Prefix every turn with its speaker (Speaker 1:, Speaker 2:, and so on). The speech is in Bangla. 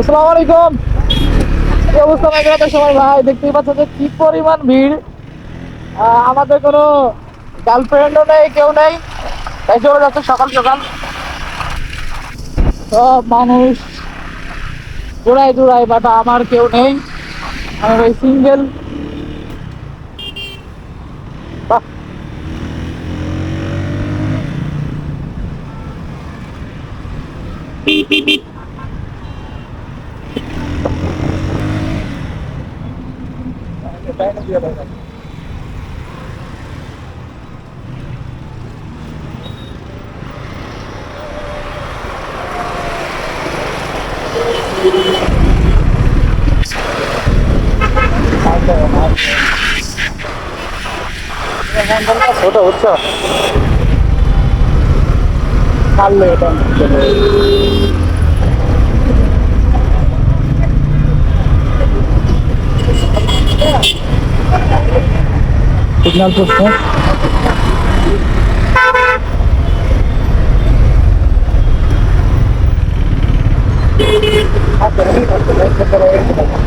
Speaker 1: আসসালামু আলাইকুম। কি অবস্থা সবাই? ভাই, দেখতেই পাচ্ছ যে কি পরিমাণ ভিড়। আমাদের কোনো গার্লফ্রেন্ডও নেই, কেউ নেই। তাই যাচ্ছে সকাল সকাল। সব মানুষ জোড়ায় জোড়ায় বাট আমার কেউ নেই। আমি সিঙ্গেল ছোট বুঝছো ছাড়লো এটা सिग्नल पोस्ट पर आप पहले